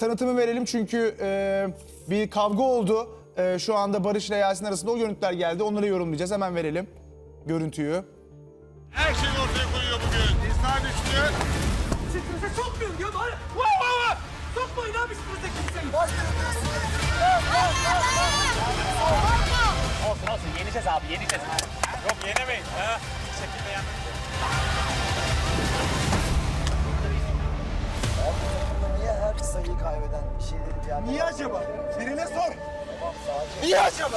Tanıtımı verelim çünkü e, bir kavga oldu. E, şu anda Barış ile Yasin arasında o görüntüler geldi. Onları yorumlayacağız. Hemen verelim görüntüyü. Her şeyi ortaya koyuyor bugün. İslam düştü. Strese sokmuyorum ya bari. Vay vay vay. Sokmayın abi strese kimseyi. Olsun olsun yeneceğiz abi yeneceğiz. Yok yenemeyiz. Ha? Bir şekilde yenmeyiz. Her sayıyı kaybeden şeyleri bir anda... Niye acaba? Birine sor. Niye acaba?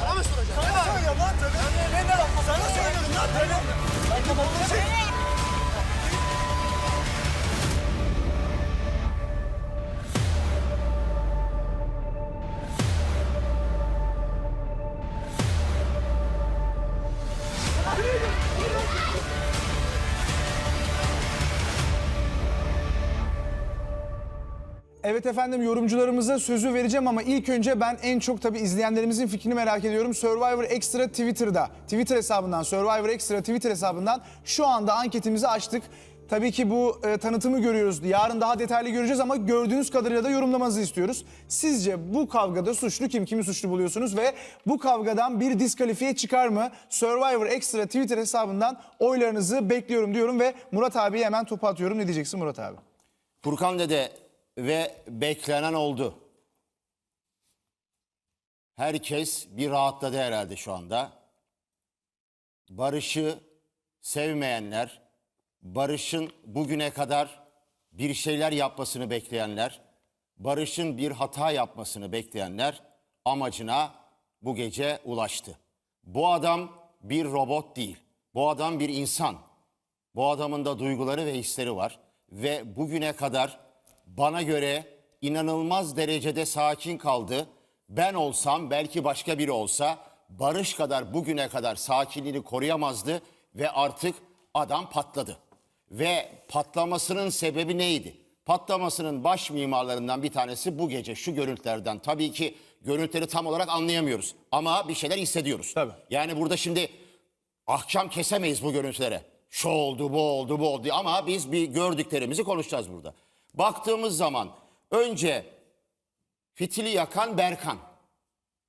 Bana mı soracaksın? Sana soruyorum lan tabii. Sana söylüyorum lan tabii. Şey, Evet efendim yorumcularımıza sözü vereceğim ama ilk önce ben en çok tabii izleyenlerimizin fikrini merak ediyorum. Survivor Extra Twitter'da, Twitter hesabından, Survivor Extra Twitter hesabından şu anda anketimizi açtık. Tabii ki bu e, tanıtımı görüyoruz. Yarın daha detaylı göreceğiz ama gördüğünüz kadarıyla da yorumlamanızı istiyoruz. Sizce bu kavgada suçlu kim? Kimi suçlu buluyorsunuz? Ve bu kavgadan bir diskalifiye çıkar mı? Survivor Extra Twitter hesabından oylarınızı bekliyorum diyorum ve Murat abiye hemen topu atıyorum. Ne diyeceksin Murat abi? Furkan Dede ve beklenen oldu. Herkes bir rahatladı herhalde şu anda. Barış'ı sevmeyenler, Barış'ın bugüne kadar bir şeyler yapmasını bekleyenler, Barış'ın bir hata yapmasını bekleyenler amacına bu gece ulaştı. Bu adam bir robot değil. Bu adam bir insan. Bu adamın da duyguları ve hisleri var ve bugüne kadar bana göre inanılmaz derecede sakin kaldı. Ben olsam belki başka biri olsa Barış kadar bugüne kadar sakinliğini koruyamazdı ve artık adam patladı. Ve patlamasının sebebi neydi? Patlamasının baş mimarlarından bir tanesi bu gece şu görüntülerden. Tabii ki görüntüleri tam olarak anlayamıyoruz ama bir şeyler hissediyoruz. Tabii. Yani burada şimdi ahkam kesemeyiz bu görüntülere. Şu oldu, bu oldu, bu oldu ama biz bir gördüklerimizi konuşacağız burada. Baktığımız zaman önce fitili yakan Berkan.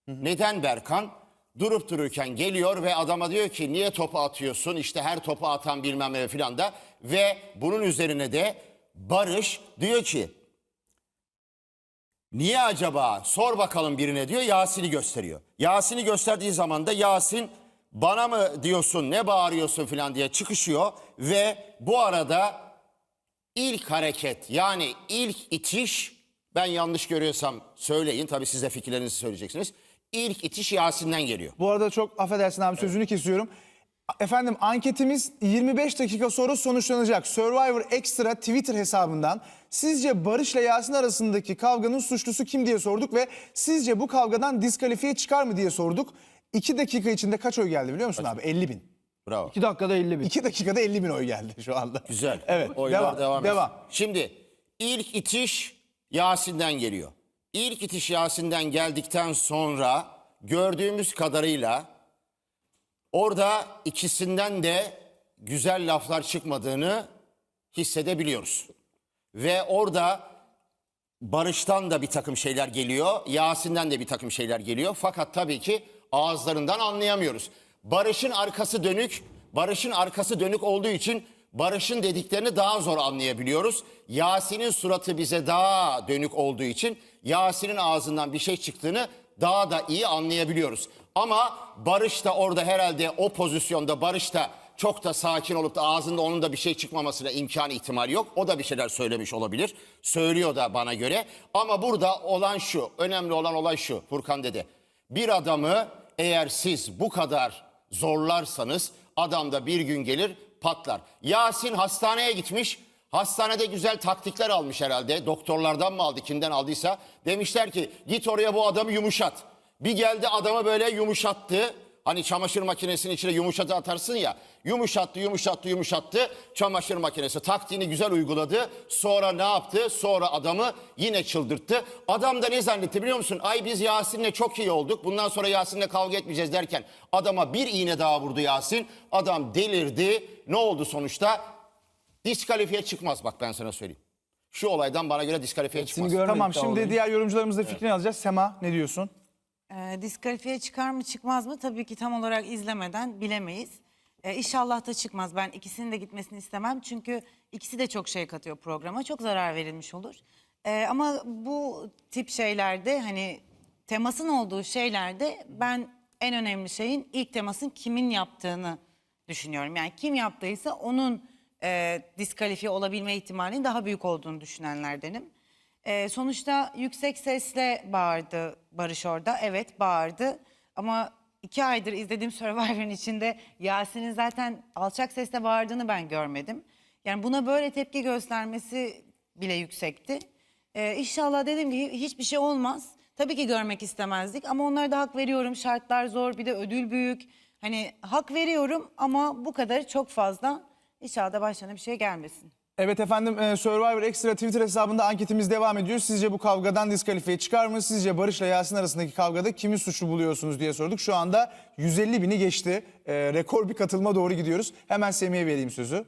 Neden Berkan? Durup dururken geliyor ve adama diyor ki niye topu atıyorsun? İşte her topu atan bilmem ne filan da. Ve bunun üzerine de Barış diyor ki Niye acaba? Sor bakalım birine diyor. Yasin'i gösteriyor. Yasin'i gösterdiği zaman da Yasin bana mı diyorsun ne bağırıyorsun falan diye çıkışıyor ve bu arada ilk hareket yani ilk itiş ben yanlış görüyorsam söyleyin tabii siz de fikirlerinizi söyleyeceksiniz. İlk itiş Yasin'den geliyor. Bu arada çok affedersin abi sözünü kesiyorum. Efendim anketimiz 25 dakika sonra sonuçlanacak. Survivor Extra Twitter hesabından sizce Barış ile Yasin arasındaki kavganın suçlusu kim diye sorduk ve sizce bu kavgadan diskalifiye çıkar mı diye sorduk. 2 dakika içinde kaç oy geldi biliyor musun abi? 50 bin. Bravo. 2 dakikada 50 bin. 2 dakikada 50 bin oy geldi şu anda. Güzel. Evet. Oylar devam. devam, Devam. Şimdi ilk itiş Yasin'den geliyor. İlk itiş Yasin'den geldikten sonra gördüğümüz kadarıyla orada ikisinden de güzel laflar çıkmadığını hissedebiliyoruz. Ve orada Barış'tan da bir takım şeyler geliyor, Yasin'den de bir takım şeyler geliyor. Fakat tabii ki ağızlarından anlayamıyoruz. Barış'ın arkası dönük, Barış'ın arkası dönük olduğu için Barış'ın dediklerini daha zor anlayabiliyoruz. Yasin'in suratı bize daha dönük olduğu için Yasin'in ağzından bir şey çıktığını daha da iyi anlayabiliyoruz. Ama Barış da orada herhalde o pozisyonda Barış da çok da sakin olup da ağzında onun da bir şey çıkmamasına imkan ihtimal yok. O da bir şeyler söylemiş olabilir. Söylüyor da bana göre. Ama burada olan şu, önemli olan olay şu Furkan dede. Bir adamı eğer siz bu kadar zorlarsanız adam da bir gün gelir patlar. Yasin hastaneye gitmiş. Hastanede güzel taktikler almış herhalde. Doktorlardan mı aldı, kimden aldıysa. Demişler ki git oraya bu adamı yumuşat. Bir geldi adamı böyle yumuşattı. Hani çamaşır makinesinin içine yumuşatı atarsın ya. Yumuşattı, yumuşattı, yumuşattı. Çamaşır makinesi taktiğini güzel uyguladı. Sonra ne yaptı? Sonra adamı yine çıldırttı. Adam da ne zannetti biliyor musun? Ay biz Yasin'le çok iyi olduk. Bundan sonra Yasin'le kavga etmeyeceğiz derken adama bir iğne daha vurdu Yasin. Adam delirdi. Ne oldu sonuçta? Diskalifiye çıkmaz bak ben sana söyleyeyim. şu olaydan bana göre diskalifiye çıkmaz. Tamam şimdi diğer yorumcularımızın da fikrini alacağız. Sema ne diyorsun? Ee, diskalifiye çıkar mı çıkmaz mı tabii ki tam olarak izlemeden bilemeyiz. Ee, inşallah da çıkmaz. Ben ikisinin de gitmesini istemem. Çünkü ikisi de çok şey katıyor programa. Çok zarar verilmiş olur. Ee, ama bu tip şeylerde hani temasın olduğu şeylerde ben en önemli şeyin ilk temasın kimin yaptığını düşünüyorum. Yani kim yaptıysa onun e, diskalifiye olabilme ihtimalinin daha büyük olduğunu düşünenlerdenim. Ee, sonuçta yüksek sesle bağırdı Barış orada. Evet bağırdı ama iki aydır izlediğim Survivor'ın içinde Yasin'in zaten alçak sesle bağırdığını ben görmedim. Yani buna böyle tepki göstermesi bile yüksekti. Ee, inşallah dediğim gibi hiçbir şey olmaz. Tabii ki görmek istemezdik ama onlara da hak veriyorum. Şartlar zor bir de ödül büyük. Hani hak veriyorum ama bu kadar çok fazla. İnşallah da başlarına bir şey gelmesin. Evet efendim e, Survivor Extra Twitter hesabında anketimiz devam ediyor. Sizce bu kavgadan diskalifiye çıkar mı? Sizce Barış'la Yasin arasındaki kavgada kimi suçlu buluyorsunuz diye sorduk. Şu anda 150 bini geçti. E, rekor bir katılma doğru gidiyoruz. Hemen Semih'e vereyim sözü.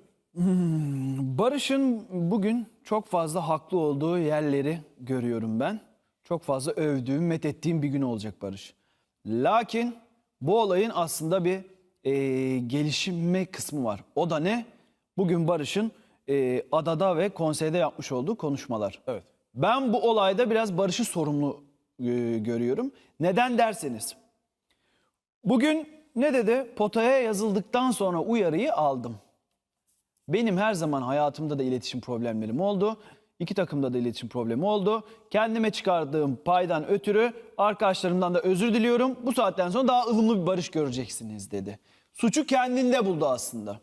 Barış'ın bugün çok fazla haklı olduğu yerleri görüyorum ben. Çok fazla övdüğüm, methettiğim bir gün olacak Barış. Lakin bu olayın aslında bir e, gelişme kısmı var. O da ne? Bugün Barış'ın e, adada ve konseyde yapmış olduğu konuşmalar. Evet. Ben bu olayda biraz Barış'ı sorumlu e, görüyorum. Neden derseniz. Bugün ne dedi? Potaya yazıldıktan sonra uyarıyı aldım. Benim her zaman hayatımda da iletişim problemlerim oldu. İki takımda da iletişim problemi oldu. Kendime çıkardığım paydan ötürü arkadaşlarımdan da özür diliyorum. Bu saatten sonra daha ılımlı bir barış göreceksiniz dedi. Suçu kendinde buldu aslında.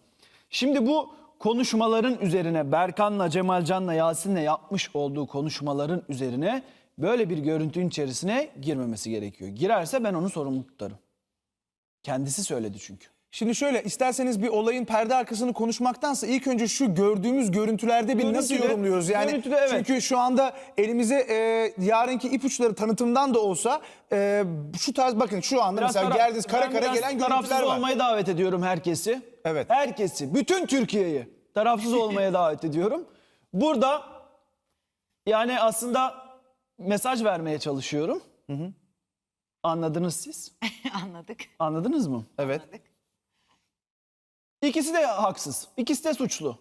Şimdi bu konuşmaların üzerine Berkan'la, Cemalcan'la, Yasin'le yapmış olduğu konuşmaların üzerine böyle bir görüntünün içerisine girmemesi gerekiyor. Girerse ben onu sorumlu tutarım. Kendisi söyledi çünkü. Şimdi şöyle isterseniz bir olayın perde arkasını konuşmaktansa ilk önce şu gördüğümüz görüntülerde bir nasıl Görüntüde- yorumluyoruz? Yani görüntüde evet. çünkü şu anda elimize e, yarınki ipuçları tanıtımdan da olsa e, şu tarz bakın şu anda mesela tara- geldiniz kara ben kara biraz gelen tarafsız görüntüler var. olmayı davet ediyorum herkesi. Evet. Herkesi, bütün Türkiye'yi tarafsız olmaya davet ediyorum. Burada yani aslında mesaj vermeye çalışıyorum. Anladınız siz? Anladık. Anladınız mı? Evet. İkisi de haksız. İkisi de suçlu.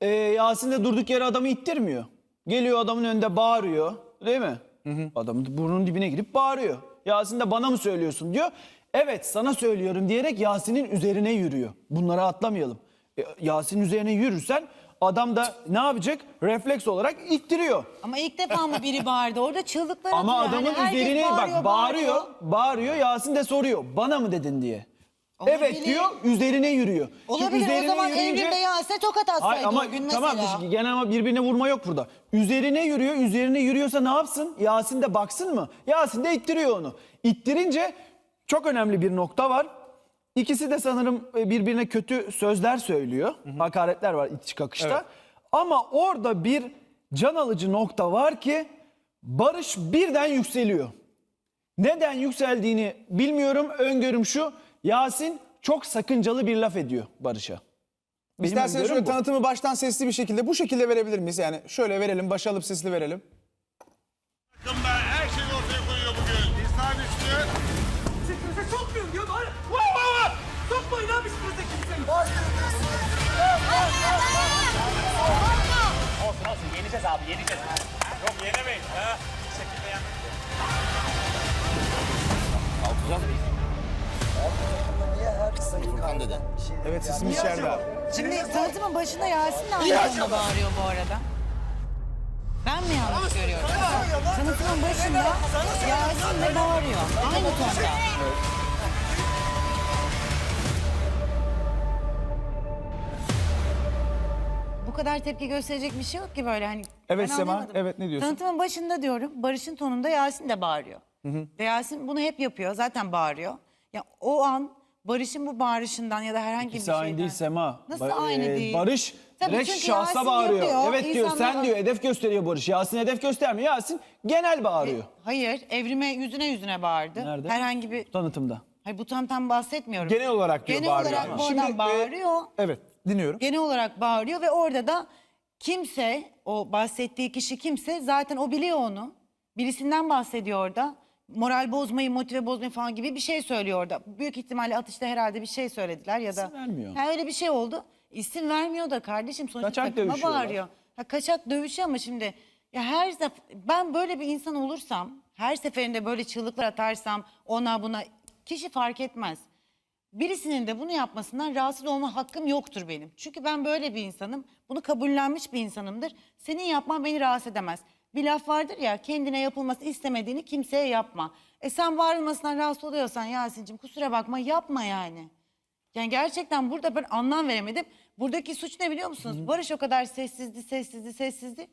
Ee, Yasin de durduk yere adamı ittirmiyor. Geliyor adamın önünde bağırıyor. Değil mi? Adamın burnunun dibine girip bağırıyor. Yasin de bana mı söylüyorsun diyor. Evet sana söylüyorum diyerek Yasin'in üzerine yürüyor. Bunları atlamayalım. E, Yasin'in üzerine yürürsen adam da ne yapacak? Refleks olarak ittiriyor. Ama ilk defa mı biri bağırdı? Orada çığlıklar Ama atıyor. adamın Yani üzerine bağırıyor, bak bağırıyor, bağırıyor. Yasin de soruyor. Bana mı dedin diye. Olabilir. Evet diyor, üzerine yürüyor. Şimdi Olabilir o üzerine zaman yürüyünce- Evrim de Yasin'e tokat atsaydı Hayır, ama o gün tamam mesela. gene ama birbirine vurma yok burada. Üzerine yürüyor, üzerine yürüyorsa ne yapsın? Yasin de baksın mı? Yasin de ittiriyor onu. İttirince çok önemli bir nokta var. İkisi de sanırım e, birbirine kötü sözler söylüyor. Hakaretler var itiş kakışta. Evet. Ama orada bir can alıcı nokta var ki Barış birden yükseliyor. Neden yükseldiğini bilmiyorum. Öngörüm şu. Yasin çok sakıncalı bir laf ediyor Barış'a. Benim İsterseniz öngörüm şöyle bu. tanıtımı baştan sesli bir şekilde bu şekilde verebilir miyiz? Yani şöyle verelim başa alıp sesli verelim. Takımda her şeyi ortaya koyuyor bugün. İslam üstü. Sesinize sokmuyorum diyorum. Hala vay vay vay. Sokmayın abi üstünüze kimseyi. Olsun olsun yeneceğiz abi yeneceğiz. Furkan dede. kaybeden bir şey Evet sesim içeride abi. Şimdi tanıtımın başında Yasin de aynı bağırıyor bu arada. Ben mi yanlış görüyorum? Tanıtımın başında Yasin de bağırıyor. Aynı tonda. Bu kadar tepki gösterecek bir şey yok ki böyle hani. Evet ben Sema, anlamadım. evet, ne diyorsun? Tanıtımın başında diyorum Barış'ın tonunda Yasin de bağırıyor. Ve Yasin bunu hep yapıyor zaten bağırıyor. Ya o an Barış'ın bu bağırışından ya da herhangi İkisi bir şeyden. aynı değil Sema. Nasıl aynı e, değil? Barış Tabii direkt çünkü şahsa Yasin bağırıyor. yapıyor, Evet diyor insanlara- sen diyor hedef gösteriyor Barış. Yasin hedef göstermiyor. Yasin genel bağırıyor. Hayır, evrime yüzüne yüzüne bağırdı. Nerede? Herhangi bir... Tanıtımda. Hayır bu tam tam bahsetmiyorum. Genel olarak diyor Genel bağırıyor olarak bu adam e, bağırıyor. Evet dinliyorum. Genel olarak bağırıyor ve orada da Kimse, o bahsettiği kişi kimse zaten o biliyor onu. Birisinden bahsediyor orada. Moral bozmayı, motive bozmayı falan gibi bir şey söylüyor orada. Büyük ihtimalle atışta herhalde bir şey söylediler ya da... İsim vermiyor. Ha, öyle bir şey oldu. İsim vermiyor da kardeşim sonuçta Kaçak takıma bağırıyor. Ha, kaçak dövüşüyor ama şimdi ya her ben böyle bir insan olursam her seferinde böyle çığlıklar atarsam ona buna kişi fark etmez. Birisinin de bunu yapmasından rahatsız olma hakkım yoktur benim. Çünkü ben böyle bir insanım. Bunu kabullenmiş bir insanımdır. Senin yapman beni rahatsız edemez. Bir laf vardır ya kendine yapılması istemediğini kimseye yapma. E sen bağırılmasından rahatsız oluyorsan Yasin'cim kusura bakma yapma yani. Yani gerçekten burada ben anlam veremedim. Buradaki suç ne biliyor musunuz? Barış o kadar sessizdi, sessizdi, sessizdi.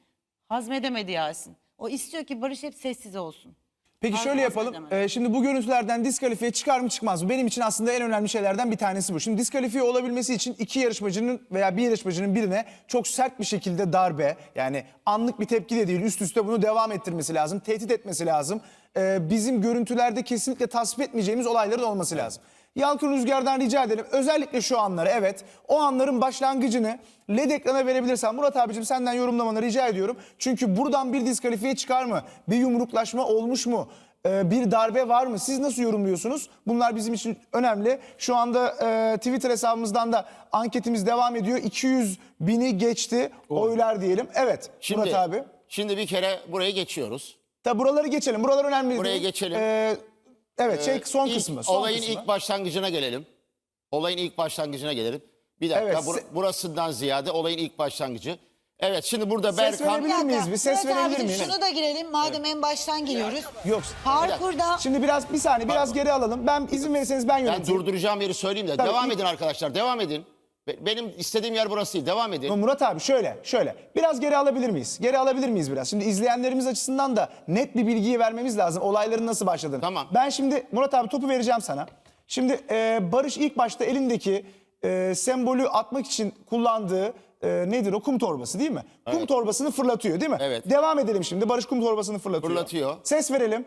Hazmedemedi Yasin. O istiyor ki Barış hep sessiz olsun. Peki Pardon, şöyle yapalım. Ee, şimdi bu görüntülerden diskalifiye çıkar mı çıkmaz mı? Benim için aslında en önemli şeylerden bir tanesi bu. Şimdi diskalifiye olabilmesi için iki yarışmacının veya bir yarışmacının birine çok sert bir şekilde darbe yani anlık bir tepki de değil üst üste bunu devam ettirmesi lazım. Tehdit etmesi lazım. Ee, bizim görüntülerde kesinlikle tasvip etmeyeceğimiz olayların olması lazım. Yalkın Rüzgar'dan rica ederim. Özellikle şu anları evet o anların başlangıcını LED ekrana verebilirsen Murat abicim senden yorumlamanı rica ediyorum. Çünkü buradan bir diskalifiye çıkar mı? Bir yumruklaşma olmuş mu? Ee, bir darbe var mı? Siz nasıl yorumluyorsunuz? Bunlar bizim için önemli. Şu anda e, Twitter hesabımızdan da anketimiz devam ediyor. 200 bini geçti oylar diyelim. Evet Şimdi, Murat abi. Şimdi bir kere burayı geçiyoruz. Tabi buraları geçelim. Buralar önemli Buraya değil. geçelim. Ee, evet şey son İlk- kısmı. Son olayın kısmı. ilk başlangıcına gelelim. Olayın ilk başlangıcına gelelim. Bir dakika Evet, bur- se- burasından ziyade olayın ilk başlangıcı. Evet şimdi burada Ses Berkan... verebilir miyiz? Bir ses Murat verebilir abicim, miyiz? Şunu da girelim madem en baştan giriyoruz. Yok. Parkurda Şimdi biraz bir saniye biraz geri alalım. Ben izin verirseniz ben Ben yöneteyim. durduracağım yeri söyleyeyim de. Tabii, devam ilk- edin arkadaşlar devam edin. Be- Benim istediğim yer burası değil. Devam edin. Murat abi şöyle şöyle biraz geri alabilir miyiz? Geri alabilir miyiz biraz? Şimdi izleyenlerimiz açısından da net bir bilgiyi vermemiz lazım. Olayların nasıl başladığını. Tamam. Ben şimdi Murat abi topu vereceğim sana. Şimdi e, Barış ilk başta elindeki e, sembolü atmak için kullandığı e, nedir o kum torbası değil mi? Kum torbasını fırlatıyor değil mi? Evet. Devam edelim şimdi. Barış kum torbasını fırlatıyor. Fırlatıyor. Ses verelim.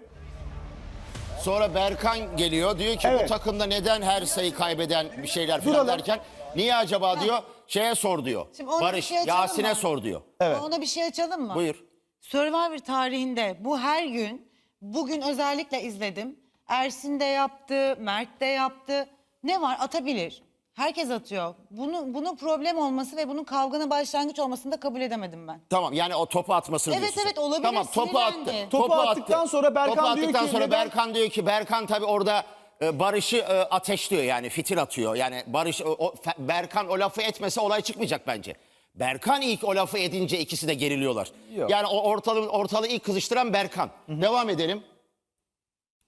Sonra Berkan geliyor. Diyor ki bu Evet. takımda neden her sayı kaybeden bir şeyler falan Duralım. derken. Niye acaba diyor. Şeye sor diyor. Şimdi ona bir Barış şey açalım Yasin'e mı? sor diyor. Evet. ona bir şey açalım mı? Buyur. Survivor tarihinde bu her gün, bugün özellikle izledim. Ersin de yaptı, Mert de yaptı. Ne var? Atabilir. Herkes atıyor. Bunu, bunun problem olması ve bunun kavganın başlangıç olmasını da kabul edemedim ben. Tamam yani o topu atmasını Evet, diyorsun evet, olabilir, Tamam topu attı. sinirlendi. Topu attıktan sonra Berkan topu diyor attıktan ki sonra neden- Berkan diyor ki Berkan tabii orada e, Barış'ı e, ateşliyor yani fitil atıyor. Yani Barış o, Berkan o lafı etmese olay çıkmayacak bence. Berkan ilk o lafı edince ikisi de geriliyorlar. Yok. Yani o ortalığı, ortalığı ilk kızıştıran Berkan. Devam edelim.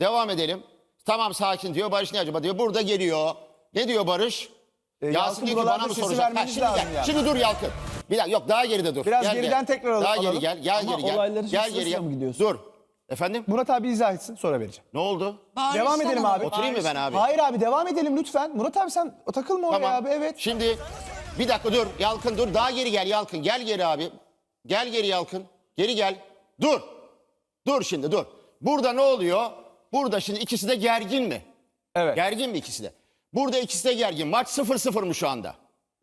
Devam edelim. Tamam sakin diyor. Barış ne acaba diyor. Burada geliyor. Ne diyor Barış? E, Yasin diyor ki bana mı soracak? Ha, şimdi, gel. yani. şimdi dur Yalkın. Bir dakika yok daha geride dur. Biraz Gel, geriden gel. tekrar al- Daha alalım. geri gel. Gel Ama geri gel. Gel geri gel. gidiyorsun? Dur. Efendim? Murat abi izah etsin sonra vereceğim. Ne oldu? Devam edelim abi. Oturayım mı ben abi? Hayır abi devam edelim lütfen. Murat abi sen takılma oraya abi evet. Şimdi bir dakika dur Yalkın dur daha geri gel Yalkın gel geri abi. Gel geri Yalkın. Geri gel. Dur. Dur şimdi dur. Burada ne oluyor? Burada şimdi ikisi de gergin mi? Evet. Gergin mi ikisi de? Burada ikisi de gergin. Maç 0-0 mı şu anda?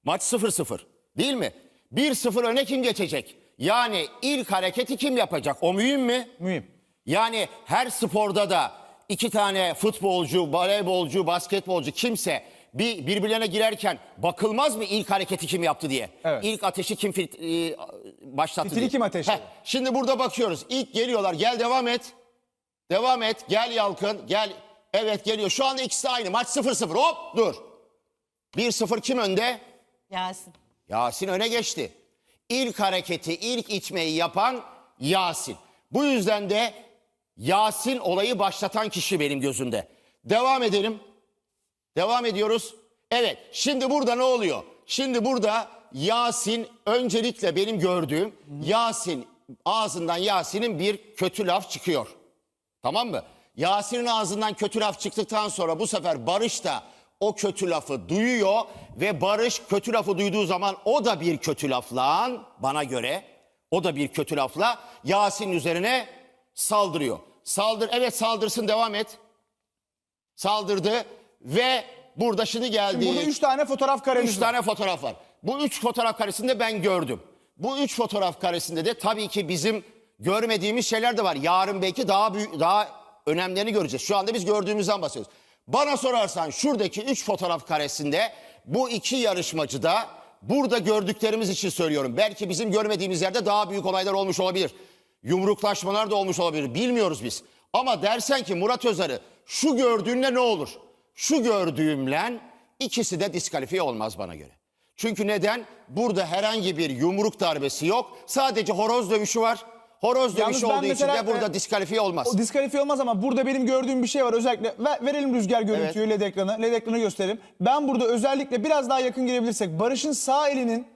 Maç 0-0. Değil mi? 1-0 öne kim geçecek? Yani ilk hareketi kim yapacak? O mühim mi? Mühim. Yani her sporda da iki tane futbolcu, voleybolcu, basketbolcu kimse bir birbirlerine girerken bakılmaz mı ilk hareketi kim yaptı diye? Evet. İlk ateşi kim fit, e, başlattı Fitili diye. kim ateşledi? Heh, şimdi burada bakıyoruz. İlk geliyorlar. Gel devam et. Devam et. Gel Yalkın. Gel. Evet geliyor. Şu anda ikisi aynı. Maç 0-0. Hop dur. 1-0 kim önde? Yasin. Yasin öne geçti. İlk hareketi, ilk içmeyi yapan Yasin. Bu yüzden de Yasin olayı başlatan kişi benim gözümde. Devam edelim. Devam ediyoruz. Evet, şimdi burada ne oluyor? Şimdi burada Yasin öncelikle benim gördüğüm Yasin ağzından Yasin'in bir kötü laf çıkıyor. Tamam mı? Yasin'in ağzından kötü laf çıktıktan sonra bu sefer Barış da o kötü lafı duyuyor ve Barış kötü lafı duyduğu zaman o da bir kötü lafla bana göre o da bir kötü lafla Yasin'in üzerine saldırıyor. Saldır evet saldırsın devam et. Saldırdı ve burada şimdi geldi. Burada üç tane fotoğraf karemiz Üç var. tane fotoğraf var. Bu üç fotoğraf karesinde ben gördüm. Bu üç fotoğraf karesinde de tabii ki bizim görmediğimiz şeyler de var. Yarın belki daha büyük, daha önemlerini göreceğiz. Şu anda biz gördüğümüzden bahsediyoruz. Bana sorarsan şuradaki üç fotoğraf karesinde bu iki yarışmacı da burada gördüklerimiz için söylüyorum. Belki bizim görmediğimiz yerde daha büyük olaylar olmuş olabilir. Yumruklaşmalar da olmuş olabilir. Bilmiyoruz biz. Ama dersen ki Murat Özarı şu gördüğünle ne olur? Şu gördüğümle ikisi de diskalifiye olmaz bana göre. Çünkü neden? Burada herhangi bir yumruk darbesi yok. Sadece horoz dövüşü var. Horoz Yalnız dövüşü ben olduğu mesela, için de burada e, diskalifiye olmaz. O diskalifiye olmaz ama burada benim gördüğüm bir şey var. Özellikle Ver- verelim rüzgar görüntüyü LED ekranı. LED ekranı gösterelim. Ben burada özellikle biraz daha yakın girebilirsek Barış'ın sağ elinin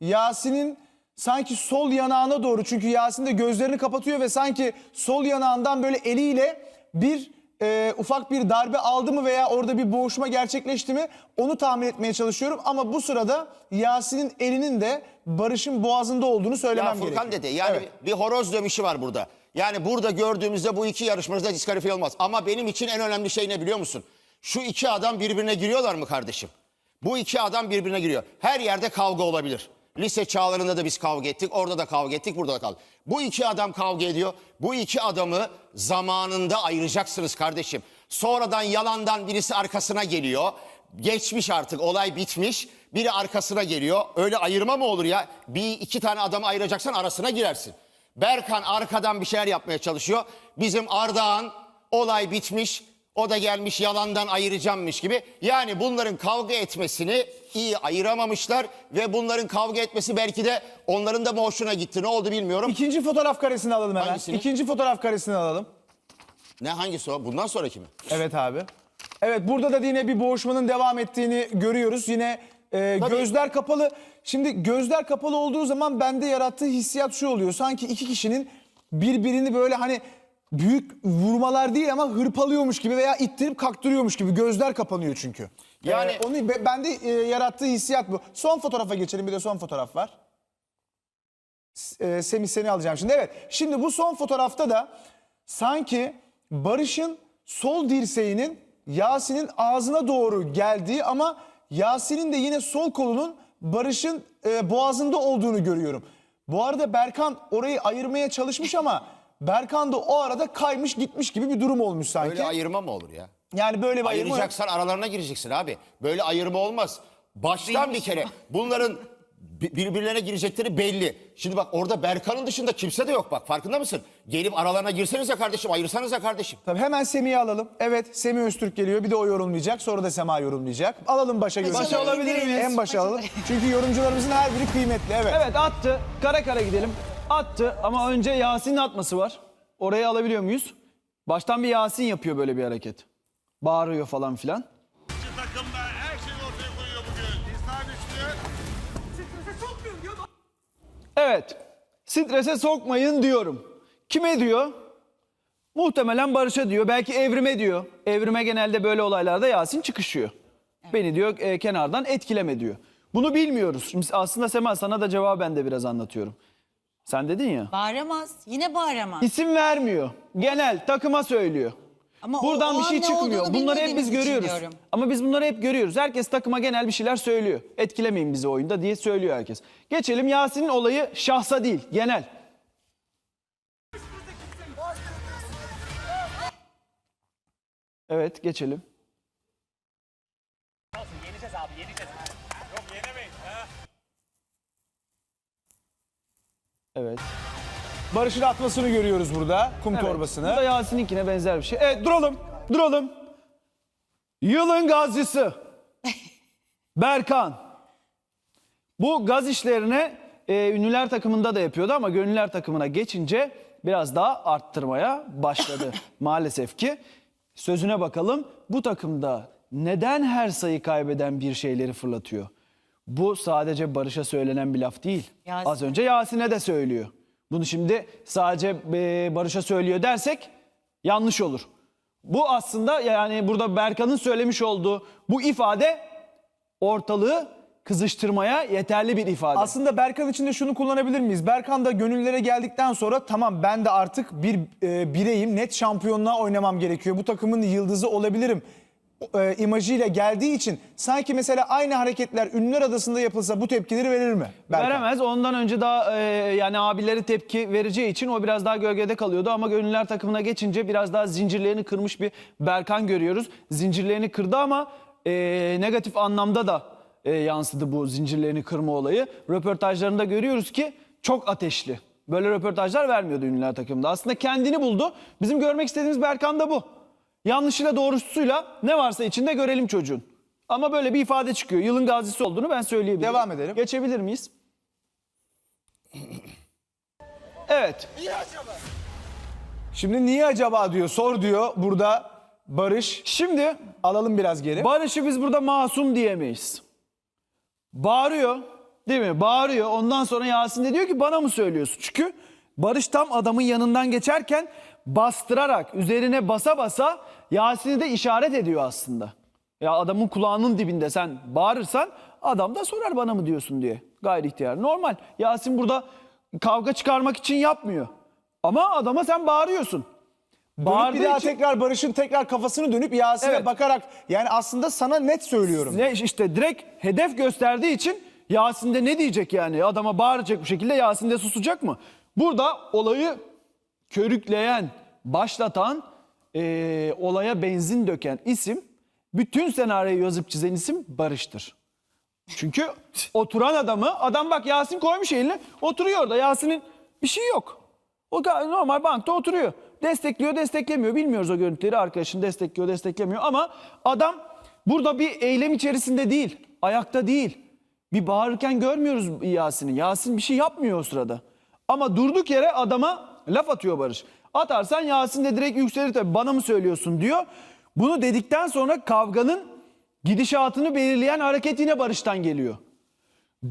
Yasin'in sanki sol yanağına doğru çünkü Yasin de gözlerini kapatıyor ve sanki sol yanağından böyle eliyle bir e, ufak bir darbe aldı mı veya orada bir boğuşma gerçekleşti mi onu tahmin etmeye çalışıyorum ama bu sırada Yasin'in elinin de Barış'ın boğazında olduğunu Ya söylemem Furkan gerekiyor. dedi yani Evet. bir horoz dövüşü var burada. Yani burada gördüğümüzde bu iki yarışmacıda diskalifiye olmaz. Ama benim için en önemli şey ne biliyor musun? Şu iki adam birbirine giriyorlar mı kardeşim? Bu iki adam birbirine giriyor. Her yerde kavga olabilir. Lise çağlarında da biz kavga ettik. Orada da kavga ettik, burada da kavga. Bu iki adam kavga ediyor. Bu iki adamı zamanında ayıracaksınız kardeşim. Sonradan yalandan birisi arkasına geliyor. Geçmiş artık olay bitmiş. Biri arkasına geliyor. Öyle ayırma mı olur ya? Bir iki tane adamı ayıracaksan arasına girersin. Berkan arkadan bir şeyler yapmaya çalışıyor. Bizim Ardahan olay bitmiş. O da gelmiş yalandan ayıracağımmış gibi. Yani bunların kavga etmesini iyi ayıramamışlar ve bunların kavga etmesi belki de onların da mı hoşuna gitti. Ne oldu bilmiyorum. İkinci fotoğraf karesini alalım hemen. Hangisini? İkinci fotoğraf karesini alalım. Ne hangisi o? Bundan sonraki mi? Evet abi. Evet burada da yine bir boğuşmanın devam ettiğini görüyoruz. Yine e, gözler kapalı. Şimdi gözler kapalı olduğu zaman bende yarattığı hissiyat şu oluyor. Sanki iki kişinin birbirini böyle hani büyük vurmalar değil ama hırpalıyormuş gibi veya ittirip kaktırıyormuş gibi. Gözler kapanıyor çünkü. Yani- E, onu be- bende e, yarattığı hissiyat bu. Son fotoğrafa geçelim. Bir de son fotoğraf var. e, Semih seni alacağım şimdi. Evet şimdi bu son fotoğrafta da sanki Barış'ın sol dirseğinin Yasin'in ağzına doğru geldiği ama Yasin'in de yine sol kolunun Barış'ın e, boğazında olduğunu görüyorum. Bu arada Berkan orayı ayırmaya çalışmış ama Berkan da o arada kaymış gitmiş gibi bir durum olmuş sanki. Öyle ayırma mı olur ya? yani böyle bir ayırma. Ayıracaksan aralarına gireceksin abi. Böyle ayırma olmaz. Baştan bir kere bunların bi- birbirlerine girecekleri belli. Şimdi bak orada Berkan'ın dışında kimse de yok bak farkında mısın? Gelip aralarına girsenize kardeşim ayırsanıza kardeşim. Tabii hemen Semih'i alalım. Evet Semih Öztürk geliyor. Bir de o yorumlayacak. Sonra da Sema yorumlayacak. Alalım başa göre. Başa alabilir miyiz? En başa alalım. Çünkü yorumcularımızın her biri kıymetli. Evet. Evet attı. Kara kara gidelim. Attı ama önce Yasin'in atması var. Orayı alabiliyor muyuz? Baştan bir Yasin yapıyor böyle bir hareket. Bağırıyor falan filan. Her ortaya koyuyor bugün. Diyorum. Evet. Strese sokmayın diyorum. Kime diyor? Muhtemelen Barış'a diyor. Belki Evrim'e diyor. Evrim'e genelde böyle olaylarda Yasin çıkışıyor. Beni diyor e, kenardan etkileme diyor. Bunu bilmiyoruz. Şimdi aslında Sema sana da cevabı ben de biraz anlatıyorum. Sen dedin ya. Bağıramaz. Yine bağıramaz. İsim vermiyor. Genel takıma söylüyor. Ama o- Buradan o bir an şey çıkmıyor. Bunları hep biz görüyoruz. diyorum. Ama biz bunları hep görüyoruz. Herkes takıma genel bir şeyler söylüyor. Etkilemeyin bizi oyunda diye söylüyor herkes. Geçelim Yasin'in olayı şahsa değil, genel. Evet, geçelim. Barış'ın atmasını görüyoruz burada. Kum evet. torbasını. Bu da Yasin'inkine benzer bir şey. Evet, duralım. Duralım. Yılın gazisi. Berkan. Bu gaz işlerini e, ünlüler takımında da yapıyordu ama gönüller takımına geçince biraz daha arttırmaya başladı maalesef ki. Sözüne bakalım bu takımda neden her sayı kaybeden bir şeyleri fırlatıyor? Bu sadece Barış'a söylenen bir laf değil. Yasin. Az önce Yasin'e de söylüyor. Bunu şimdi sadece Barış'a söylüyor dersek yanlış olur. Bu aslında yani burada Berkan'ın söylemiş olduğu bu ifade ortalığı kızıştırmaya yeterli bir ifade. Aslında Berkan için de şunu kullanabilir miyiz? Berkan da gönüllere geldikten sonra tamam ben de artık bir e, bireyim. Net şampiyonluğa oynamam gerekiyor. Bu takımın yıldızı olabilirim. E, imajıyla geldiği için sanki mesela aynı hareketler Ünlüler Adası'nda yapılsa bu tepkileri verir mi? Berkan? Veremez. Ondan önce daha e, yani abileri tepki vereceği için o biraz daha gölgede kalıyordu. Ama gönüller takımına geçince biraz daha zincirlerini kırmış bir Berkan görüyoruz. Zincirlerini kırdı ama e, negatif anlamda da e, yansıdı bu zincirlerini kırma olayı. Röportajlarında görüyoruz ki çok ateşli. Böyle röportajlar vermiyordu ünlüler takımında. Aslında kendini buldu. Bizim görmek istediğimiz Berkan da bu. Yanlışıyla doğrusuyla ne varsa içinde görelim çocuğun. Ama böyle bir ifade çıkıyor. Yılın gazisi olduğunu ben söyleyebilirim. Devam edelim. Geçebilir miyiz? Evet. Şimdi niye acaba diyor, sor diyor burada Barış. Şimdi Alalım biraz geri. Barış'ı biz burada masum diyemeyiz. Bağırıyor. Değil mi? Bağırıyor. Ondan sonra Yasin de diyor ki bana mı söylüyorsun? Çünkü Barış tam adamın yanından geçerken bastırarak, üzerine basa basa Yasin'i de işaret ediyor aslında. Ya adamın kulağının dibinde sen bağırırsan adam da sorar bana mı diyorsun diye. Gayri ihtiyar. Normal. Yasin burada kavga çıkarmak için yapmıyor. Ama adama sen bağırıyorsun. Dönüp bir daha için- tekrar Barış'ın tekrar kafasını dönüp Yasin'e Evet. bakarak yani aslında sana net söylüyorum. Ne işte direkt hedef gösterdiği için Yasin de ne diyecek yani? Adama bağıracak bu şekilde Yasin de susacak mı? Burada olayı körükleyen, başlatan, eee, olaya benzin döken isim, bütün senaryoyu yazıp çizen isim Barış'tır. Çünkü oturan adamı, adam bak Yasin koymuş elini, oturuyor orada. Yasin'in bir şey yok. O normal bankta oturuyor. Destekliyor, desteklemiyor. Bilmiyoruz o görüntüleri. Arkadaşın destekliyor, desteklemiyor. Ama adam burada bir eylem içerisinde değil. Ayakta değil. Bir bağırırken görmüyoruz Yasin'i. Yasin bir şey yapmıyor o sırada. Ama durduk yere adama laf atıyor Barış. Atarsan Yasin de direkt yükselir tabii. Bana mı söylüyorsun diyor. Bunu dedikten sonra kavganın gidişatını belirleyen hareket yine Barış'tan geliyor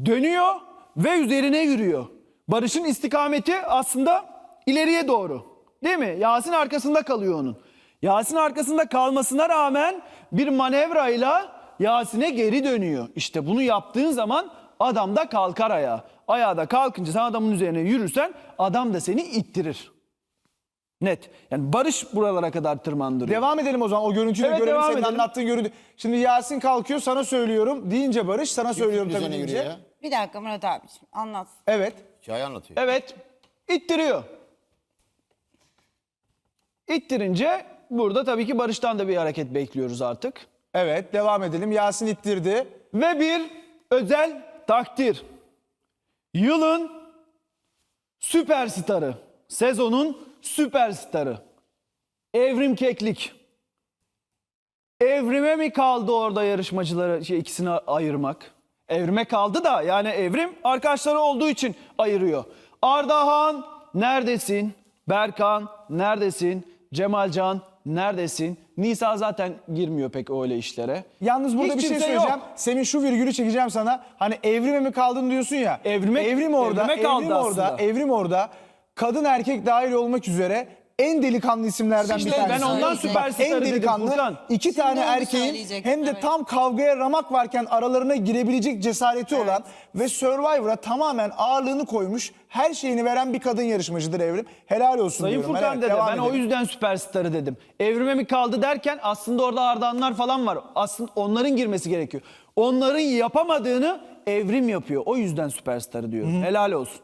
dönüyor ve üzerine yürüyor. Barış'ın istikameti aslında ileriye doğru. Değil mi? Yasin arkasında kalıyor onun. Yasin arkasında kalmasına rağmen bir manevrayla Yasin'e geri dönüyor. İşte bunu yaptığın zaman adam da kalkar ayağa. Ayağa da kalkınca sen adamın üzerine yürürsen adam da seni ittirir. Net. Yani Barış buralara kadar tırmandırıyor. Devam edelim o zaman o görüntüyü de Evet, görelim devam senin edelim. anlattığın görüntü. Şimdi Yasin kalkıyor sana söylüyorum deyince Barış sana söylüyorum tabii deyince. ya. Bir dakika Murat abiciğim anlat. Evet. Hikaye anlatıyor. Evet. ittiriyor. İttirince burada tabii ki Barış'tan da bir hareket bekliyoruz artık. Evet devam edelim. Yasin ittirdi. Ve bir özel takdir. Yılın süperstarı. Sezonun süperstarı. Evrim Keklik. Evrime mi kaldı orada yarışmacıları şey, ikisini ayırmak? Evrime kaldı da yani Evrim arkadaşları olduğu için ayırıyor. Ardahan neredesin? Berkan neredesin? Cemalcan neredesin? Nisa zaten girmiyor pek öyle işlere. Yalnız burada Hiç bir şey kimse söyleyeceğim. yok. Senin şu virgülü çekeceğim sana. Hani evrime mi kaldın diyorsun ya. Evrime- evrim orada. evrime kaldı evrim orada. aslında. Evrim orada. Kadın erkek dahil olmak üzere en delikanlı isimlerden İşte bir tanesi. ben ondan süperstarı En dedim delikanlı Furkan. iki tane onu erkeğin söyleyecektim, hem de evet. tam kavgaya ramak varken aralarına girebilecek cesareti olan ve Survivor'a tamamen ağırlığını koymuş her şeyini veren bir kadın yarışmacıdır Evrim. Helal olsun Sayın diyorum. Furkan Evet, dede devam ben o edelim. yüzden süperstarı dedim. Evrime mi kaldı derken aslında orada Ardahanlar falan var. Aslında onların girmesi gerekiyor. Onların yapamadığını evrim yapıyor. O yüzden süperstarı diyorum. Helal olsun.